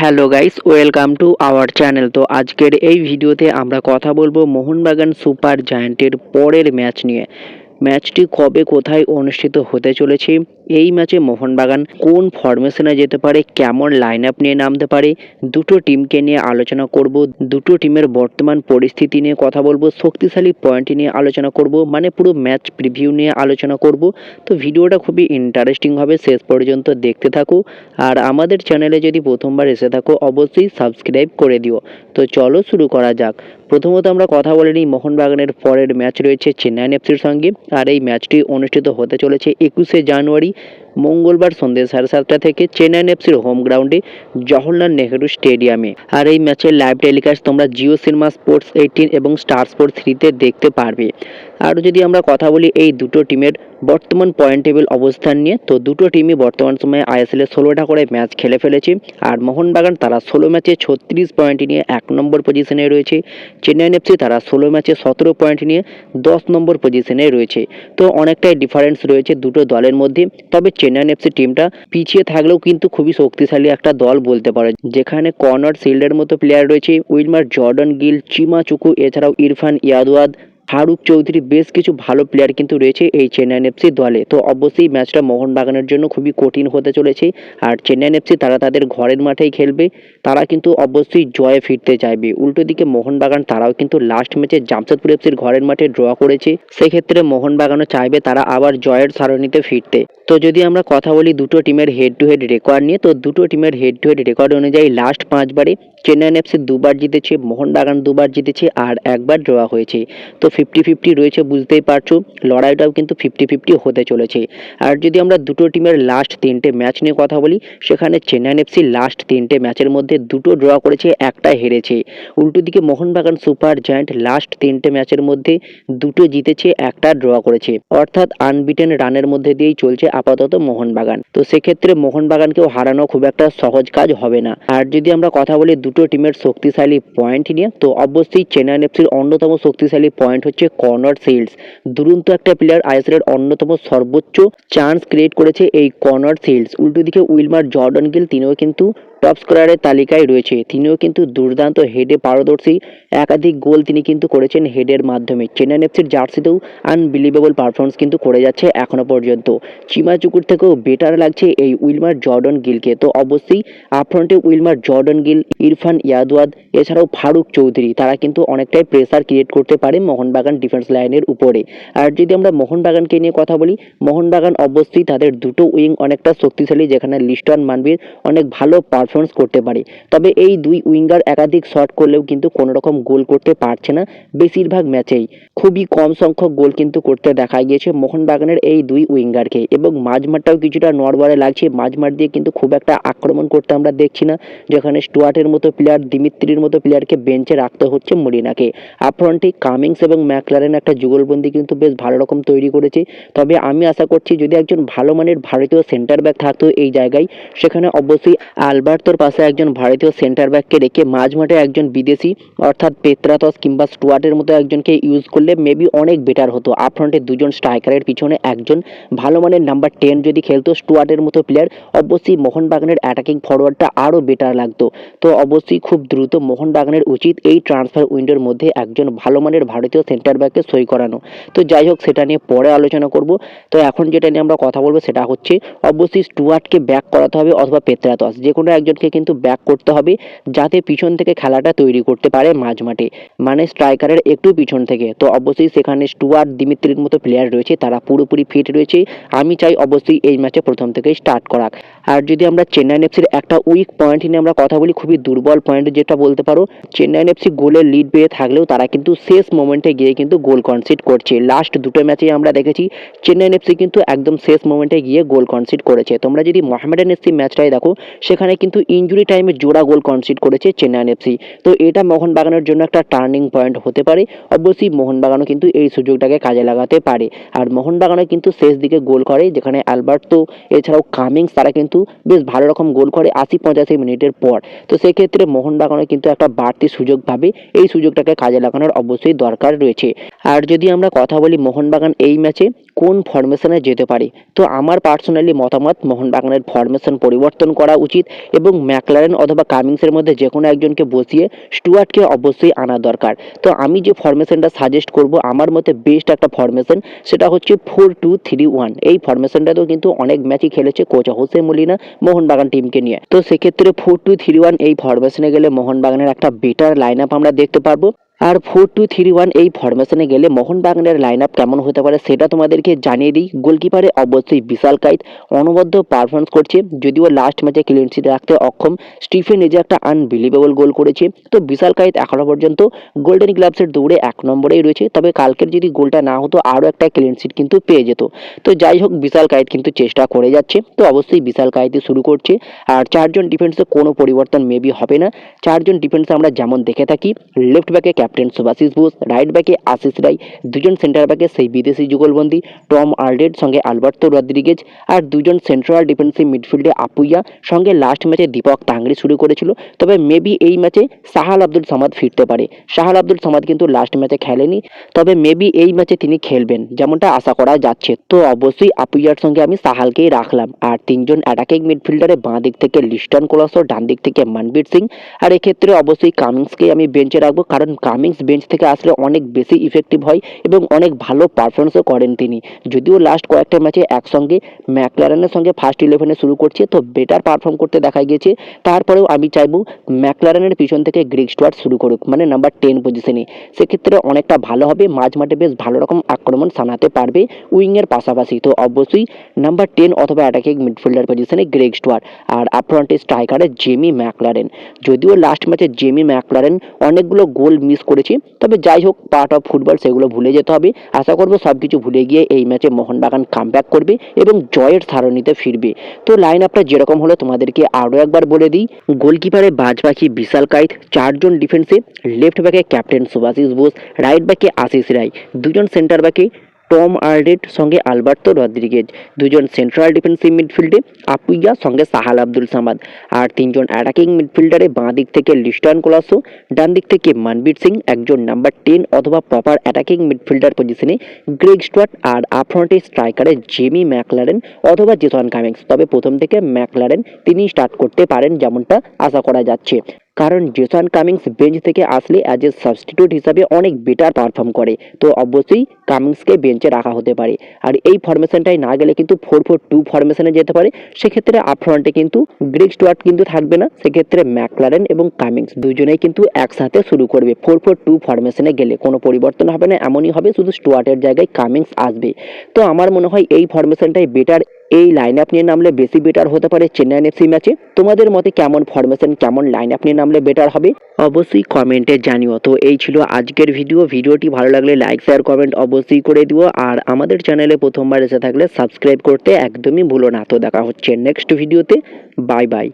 Hello guys, welcome to our channel. তো আজকের এই ভিডিওতে আমরা কথা বলব মোহনবাগান সুপার জায়ান্টের পরের ম্যাচ নিয়ে। ম্যাচটি কবে কোথায় অনুষ্ঠিত হতে চলেছে? এই ম্যাচে মোহনবাগান কোন ফরমেশনে যেতে পারে? কেমন লাইন আপ নিয়ে নামতে পারে? দুটো টিমকে নিয়ে আলোচনা করব। দুটো টিমের বর্তমান পরিস্থিতি নিয়ে কথা বলব। শক্তিশালী পয়েন্ট নিয়ে আলোচনা করব। মানে পুরো ম্যাচ প্রিভিউ নিয়ে আলোচনা করব। তো ভিডিওটা খুবই ইন্টারেস্টিং হবে। শেষ পর্যন্ত দেখতে থাকো। আর আমাদের চ্যানেলে যদি প্রথমবার এসে থাকো, অবশ্যই সাবস্ক্রাইব করে দিও। তো চলো শুরু করা যাক। প্রথমত আমরা কথা বলে নিই মোহনবাগানের পরের ম্যাচ রয়েছে চেন্নাইন এফসির সঙ্গে। আর এই ম্যাচটি অনুষ্ঠিত হতে চলেছে একুশে জানুয়ারি মঙ্গলবার সন্ধ্যে সাড়ে সাতটা থেকে চেন্নাইন এফসির হোম গ্রাউন্ডে জওহরলাল নেহরু স্টেডিয়ামে। আর এই ম্যাচের লাইভ টেলিকাস্ট তোমরা জিও সিনেমা স্পোর্টস এইটিন এবং স্টার স্পোর্টস থ্রিতে দেখতে পারবে। আর যদি আমরা কথা বলি এই দুটো টিমের বর্তমান পয়েন্ট টেবিল অবস্থান নিয়ে, তো দুটো টিমই বর্তমান সময়ে আইএসএল ষোলোটা করে ম্যাচ খেলে ফেলেছে। আর মোহনবাগান তারা ষোলো ম্যাচে ছত্রিশ পয়েন্ট নিয়ে এক নম্বর পজিশনে রয়েছে। চেন্নাইন এফসি তারা ষোলো ম্যাচে সতেরো পয়েন্ট নিয়ে দশ নম্বর পজিশনে রয়েছে। তো অনেকটাই ডিফারেন্স রয়েছে দুটো দলের মধ্যে। তবে চেন্নাইন এফসি টিমটা পিছিয়ে থাকলেও কিন্তু খুবই শক্তিশালী একটা দল বলতে পারে যেখানে কর্নার শিল্ডের মতো প্লেয়ার রয়েছে, Wilmar Jordan Gil, Chima Chukwu, এছাড়াও ইরফান ইয়াদওয়াদ ফারুক চৌধুরী বেশ কিছু ভালো প্লেয়ার কিন্তু রয়েছে এই চেন্নাইন এফসি দলে। তো অবশ্যই ম্যাচটা মোহনবাগানের জন্য খুবই কঠিন হতে চলেছে। আর চেন্নাইন এফসি তারা তাদের ঘরের মাঠেই খেলবে। তারা কিন্তু অবশ্যই জয়ে ফিরতে চাইবে। উল্টো দিকে মোহনবাগান তারাও কিন্তু লাস্ট ম্যাচে জামশেদপুর এফসির ঘরের মাঠে ড্র করেছে। সেক্ষেত্রে মোহনবাগানও চাইবে তারা আবার জয়ের সারণিতে ফিরতে। তো যদি আমরা কথা বলি দুটো টিমের হেড টু হেড রেকর্ড নিয়ে, তো দুটো টিমের হেড টু হেড রেকর্ড অনুযায়ী লাস্ট পাঁচবারে চেন্নাইন এফসি দুবার জিতেছে, মোহনবাগান দুবার জিতেছে, আর একবার ড্র হয়েছে। তো ফিফটি ফিফটি রয়েছে, বুঝতেই পারছ। লড়াইটাও কিন্তু ফিফটি ফিফটি হতে চলেছে। আর যদি আমরা দুটো টিমের লাস্ট তিনটে ম্যাচ নিয়ে কথা বলি, সেখানে চেন্নাইন এফসি লাস্ট তিনটে ম্যাচের মধ্যে দুটো ড্র করেছে, একটা হেরেছে। উল্টো দিকে মোহনবাগান সুপার জায়ান্ট লাস্ট তিনটে ম্যাচের মধ্যে দুটো জিতেছে, একটা ড্র করেছে। অর্থাৎ আনবিটেন রানের মধ্যে দিয়েই চলছে আপাতত মোহনবাগান। তো সেক্ষেত্রে মোহনবাগানকেও হারানো খুব একটা সহজ কাজ হবে না। আর যদি আমরা কথা বলি দুটো টিমের শক্তিশালী পয়েন্ট নিয়ে, তো অবশ্যই চেন্নাইন এফসির অন্যতম শক্তিশালী পয়েন্ট হচ্ছে কর্নার সিলস দুরন্ত একটা প্লেয়ার আইএসএল এর অন্যতম সর্বোচ্চ চান্স ক্রিয়েট করেছে এই কর্নার সিলস উল্টো দিকে উইলমার জর্ডন গিল, তিনিও কিন্তু টপ স্কোরারের তালিকায় রয়েছে। তিনিও কিন্তু দুর্দান্ত হেডে পারদর্শী। একাধিক গোল তিনি কিন্তু করেছেন হেডের মাধ্যমে। চেন্নাইন এফসির জার্সিতেও আনবিলিভেবল পারফরমেন্স কিন্তু করে যাচ্ছে এখনও পর্যন্ত। চিমা চুকুর থেকেও বেটার লাগছে এই উইলমার জর্ডন গিলকে। তো অবশ্যই আপফ্রন্টে Wilmar Jordan Gil, Irfan Yadwad, এছাড়াও ফারুক চৌধুরী, তারা কিন্তু অনেকটাই প্রেসার ক্রিয়েট করতে পারে মোহনবাগান ডিফেন্স লাইনের উপরে। আর যদি আমরা মোহনবাগানকে নিয়ে কথা বলি, মোহনবাগান অবশ্যই তাদের দুটো উইং অনেকটা শক্তিশালী, যেখানে লিস্টন মানবীর অনেক ভালো পারফরমেন্স করতে পারে। তবে এই দুই উইঙ্গার একাধিক শট করলেও কিন্তু কোনো রকম গোল করতে পারছে না বেশিরভাগ ম্যাচেই। খুবই কম সংখ্যক গোল কিন্তু করতে দেখা গিয়েছে মোহনবাগানের এই দুই উইঙ্গারকে এবং মাঝমাঠটাও কিছুটা নড়বড়ে লাগছে। মাঝমাঠ দিয়ে কিন্তু খুব একটা আক্রমণ করতে আমরা দেখছি না, যেখানে স্টুয়ার্টের মতো প্লেয়ার দিমিত্রির মতো প্লেয়ারকে বেঞ্চে রাখতে হচ্ছে মরিনাকে। আপফ্রন্টে কামিংস এবং ম্যাকলারেন একটা যুগলবন্দি কিন্তু বেশ ভালো রকম তৈরি করেছে। তবে আমি আশা করছি যদি একজন ভালো মানের ভারতীয় সেন্টার ব্যাক থাকতো এই জায়গায়, সেখানে অবশ্যই আলবার্তোর পাশে একজন ভারতীয় সেন্টার ব্যাককে রেখে মাঝমাঠে একজন বিদেশি, অর্থাৎ পেত্রাতস কিংবা স্টুয়ার্টের মতো একজনকে ইউজ করলে মেবি অনেক বেটার হতো। আপফ্রন্টে দুজন স্ট্রাইকারের পিছনে একজন ভালো মানের নাম্বার টেন যদি খেলতো স্টুয়ার্টের মতো প্লেয়ার অবশ্যই মোহনবাগানের অ্যাটাকিং ফরওয়ার্ডটা আরও বেটার লাগতো। তো অবশ্যই খুব দ্রুত মোহনবাগানের উচিত এই ট্রান্সফার উইন্ডোর মধ্যে একজন ভালো মানের ভারতীয় সেন্টার ব্যাককে সই করানো। তো যাই হোক, সেটা নিয়ে পরে আলোচনা করব। তো এখন যেটা নিয়ে আমরা কথা বলব সেটা হচ্ছে, অবশ্যই স্টুয়ার্টকে ব্যাক করাতে হবে অথবা পেত্রাতস যে কোনো একজনকে কিন্তু ব্যাক করতে হবে যাতে পিছন থেকে খেলাটা তৈরি করতে পারে মাঝ মাঠে। মানে স্ট্রাইকারের একটু পিছন থেকে। তো অবশ্যই সেখানে স্টুয়ার্ট দিমিত্রির মতো প্লেয়ার রয়েছে, তারা পুরোপুরি ফিট রয়েছে। আমি চাই অবশ্যই এই ম্যাচে প্রথম থেকে স্টার্ট করাক। আর যদি আমরা চেন্নাইন এফসির একটা উইক পয়েন্ট নিয়ে আমরা কথা বলি, খুবই দুর্বল পয়েন্ট যেটা বলতে পারো চেন্নাইন এফসি গোলের লিড পেয়ে থাকলেও তারা কিন্তু শেষ মোমেন্টে গিয়ে কিন্তু গোল কনসিড করছে। লাস্ট দুটো ম্যাচেই আমরা দেখেছি চেন্নাইন এফসি কিন্তু একদম শেষ মোমেন্টে গিয়ে গোল কনসিড করেছে। তোমরা যদি মোহামেডান এফসি ম্যাচটাই দেখো, সেখানে কিন্তু ইঞ্জুরি টাইমে জোড়া গোল কনসিড করেছে চেন্নাইন এফসি তো এটা মোহনবাগানের জন্য একটা টার্নিং পয়েন্ট হতে পারে। অবশ্যই মোহনবাগানও কিন্তু এই সুযোগটাকে কাজে লাগাতে পারে। আর মোহনবাগানও কিন্তু শেষ দিকে গোল করে, যেখানে অ্যালবার্তো এছাড়াও কামিংস, তারা কিন্তু বেশ ভালো রকম গোল করে আশি পঁচাশি মিনিটের পর। তো সেক্ষেত্রে মোহনবাগানও কিন্তু একটা বাড়তি সুযোগ পাবে। এই সুযোগটাকে কাজে লাগানোর অবশ্যই দরকার রয়েছে। আর যদি আমরা কথা বলি মোহনবাগান এই ম্যাচে কোন ফরমেশনে যেতে পারে? তো আমার পার্সোনালি মতামত, মোহনবাগানের ফরমেশন পরিবর্তন করা উচিত এবং এবং ম্যাকলারেন অথবা কামিংসের মধ্যে যে কোনো একজনকে বসিয়ে স্টুয়ার্টকে অবশ্যই আনা দরকার। তো আমি যে ফরমেশনটা সাজেস্ট করব, আমার মতে বেস্ট একটা ফরমেশন সেটা হচ্ছে ফোর টু থ্রি ওয়ান এই ফরমেশনটাতেও কিন্তু অনেক ম্যাচই খেলেছে কোচ হোসে মলিনা মোহনবাগান টিমকে নিয়ে। তো সেক্ষেত্রে ফোর টু থ্রি ওয়ান এই ফরমেশনে গেলে মোহনবাগানের একটা বেটার লাইন আপ আমরা দেখতে পারব। আর ফোর টু থ্রি ওয়ান এই ফরমেশনে গেলে মোহনবাগানের লাইন আপ কেমন হতে পারে সেটা তোমাদেরকে জানিয়ে দিই। গোলকিপারে অবশ্যই বিশাল কাইত, অনবদ্য পারফরমেন্স করছে। যদিও লাস্ট ম্যাচে ক্লিন শিট রাখতে অক্ষম, স্টিফেন নিজে একটা আনবিলিভেবল গোল করেছে। তো বিশাল কাইত এখনও পর্যন্ত গোল্ডেন গ্লাভসের দৌড়ে এক নম্বরেই রয়েছে। তবে কালকের যদি গোলটা না হতো, আরও একটা ক্লিন শিট কিন্তু পেয়ে যেত। তো যাই হোক, বিশাল কাইত কিন্তু চেষ্টা করে যাচ্ছে। তো অবশ্যই বিশাল কাইতে শুরু করছে। আর চারজন ডিফেন্সে কোনো পরিবর্তন মেবি হবে না। চারজন ডিফেন্সে আমরা যেমন দেখে থাকি লেফট ব্যাকে ক্যাপ্টেন সুভাশিস বোস, রাইট ব্যাকে আশিস রাই দুজন সেন্টার ব্যাকে সেই বিদেশি যুগলবন্দি টম আর্ডের সঙ্গে আলবার্তো রদ্রিগেজ আর দুজন সেন্ট্রাল ডিফেন্সিভ মিডফিল্ডে আপুইয়া সঙ্গে লাস্ট ম্যাচে দীপক তাংরি শুরু করেছিল। তবে মেবি এই ম্যাচে সাহাল আব্দুল সামাদ ফিরতে পারে। সাহাল আব্দুল সামাদ কিন্তু লাস্ট ম্যাচে খেলেনি, তবে মেবি এই ম্যাচে তিনি খেলবেন, যেমনটা আশা করা যাচ্ছে। তো অবশ্যই আপুইয়ার সঙ্গে আমি সাহালকেই রাখলাম। আর তিনজন অ্যাটাকিং মিডফিল্ডারে বাঁ দিক থেকে লিস্টন কোলাসো, ডান দিক থেকে মনবীর সিং। আর এক্ষেত্রে অবশ্যই কামিংসকে আমি বেঞ্চে রাখব, কারণ কামিংস বেঞ্চ থেকে আসলে অনেক বেশি ইফেক্টিভ হয় এবং অনেক ভালো পারফরমেন্সও করেন তিনি। যদিও লাস্ট কয়েকটা ম্যাচে একসঙ্গে ম্যাকলারেনের সঙ্গে ফার্স্ট ইলেভেনে শুরু করছে, তো বেটার পারফর্ম করতে দেখা গিয়েছে। তারপরেও আমি চাইব ম্যাকলারেনের পিছন থেকে গ্রিক স্টুয়ার্ট শুরু করুক মানে নাম্বার টেন পজিশনে সেক্ষেত্রে অনেকটা ভালো হবে, মাঝ মাঠে বেশ ভালো রকম আক্রমণ সানাতে পারবে উইংয়ের পাশাপাশি। তো অবশ্যই নাম্বার টেন অথবা অ্যাটাকিং মিডফিল্ডার পজিশনে গ্রেগ স্টুয়ার্ট আর আপফ্রন্টে স্ট্রাইকারে জেমি ম্যাকলারেন। যদিও লাস্ট ম্যাচে জেমি ম্যাকলারেন অনেকগুলো গোল মিস করেছে। তবে যাই হোক পার্ট অফ ফুটবল সেগুলো ভুলে যেতে হবে। আশা করব সব কিছু ভুলে গিয়ে এই ম্যাচে মোহনবাগান কামব্যাক করবে এবং জয়ের সারণিতে ফিরবে। তো লাইন আপটা যেরকম হলো তোমাদেরকে আরও একবার বলে দিই। গোলকিপারে বাজ পাখি বিশাল কাইত, চারজন ডিফেন্সে লেফট ব্যাকে ক্যাপ্টেন সুভাশিস বোস রাইট ব্যাকে আশিস রায়, দুজন সেন্টার ব্যাকে টম আর্ডেট সঙ্গে আলবার্তো রদ্রিগেজ। দুজন সেন্ট্রাল ডিফেন্সিভ মিডফিল্ডে আপুইয়া, সঙ্গে সাহাল আব্দুল সামাদ। আর তিনজন অ্যাটাকিং মিডফিল্ডারে বাঁ দিক থেকে লিস্টন কোলাসো, ডান দিক থেকে মানবীর সিং, একজন নাম্বার টেন অথবা প্রপার অ্যাটাকিং মিডফিল্ডার পজিশনে গ্রেগ স্টুয়ার্ট আর আপফ্রন্টে স্ট্রাইকারে জেমি ম্যাকলারেন অথবা জেসন কামিংস। তবে প্রথম থেকে ম্যাকলারেন তিনি স্টার্ট করতে পারেন যেমনটা আশা করা যাচ্ছে। কারণ জেসন কামিংস বেঞ্চ থেকে আসলে অ্যাজ এ সাবস্টিটিউট হিসাবে অনেক বেটার পারফর্ম করে। তো অবশ্যই কামিংসকে বেঞ্চে রাখা হতে পারে। আর এই ফরমেশনটাই না গেলে কিন্তু ফোর ফোর টু ফরমেশনে যেতে পারে। সেক্ষেত্রে আপফ্রন্টে কিন্তু গ্রিক স্টুয়ার্ট কিন্তু থাকবে না। সেক্ষেত্রে ম্যাকলারেন এবং কামিংস দুজনেই কিন্তু একসাথে শুরু করবে। ফোর ফোর টু ফরমেশনে গেলে কোনো পরিবর্তন হবে না, এমনই হবে শুধু স্টুয়ার্টের জায়গায় কামিংস আসবে। তো আমার মনে হয় এই ফরমেশনটাই বেটার এই লাইন আপ নিয়ে নামলে বেশি বেটার হতে পারে চেন্নাই এফসি ম্যাচে তোমাদের মতে কেমন ফরমেশন কেমন লাইন আপ নিয়ে নামলে বেটার হবে? অবশ্যই কমেন্টে জানিও। তো এই ছিল আজকের ভিডিও ভিডিওটি ভালো লাগলে লাইক শেয়ার কমেন্ট অবশ্যই করে দিও। আর আমাদের চ্যানেলে প্রথমবার এসে থাকলে সাবস্ক্রাইব করতে একদমই ভুলো না। তো দেখা হচ্ছে নেক্সট ভিডিওতে বাই বাই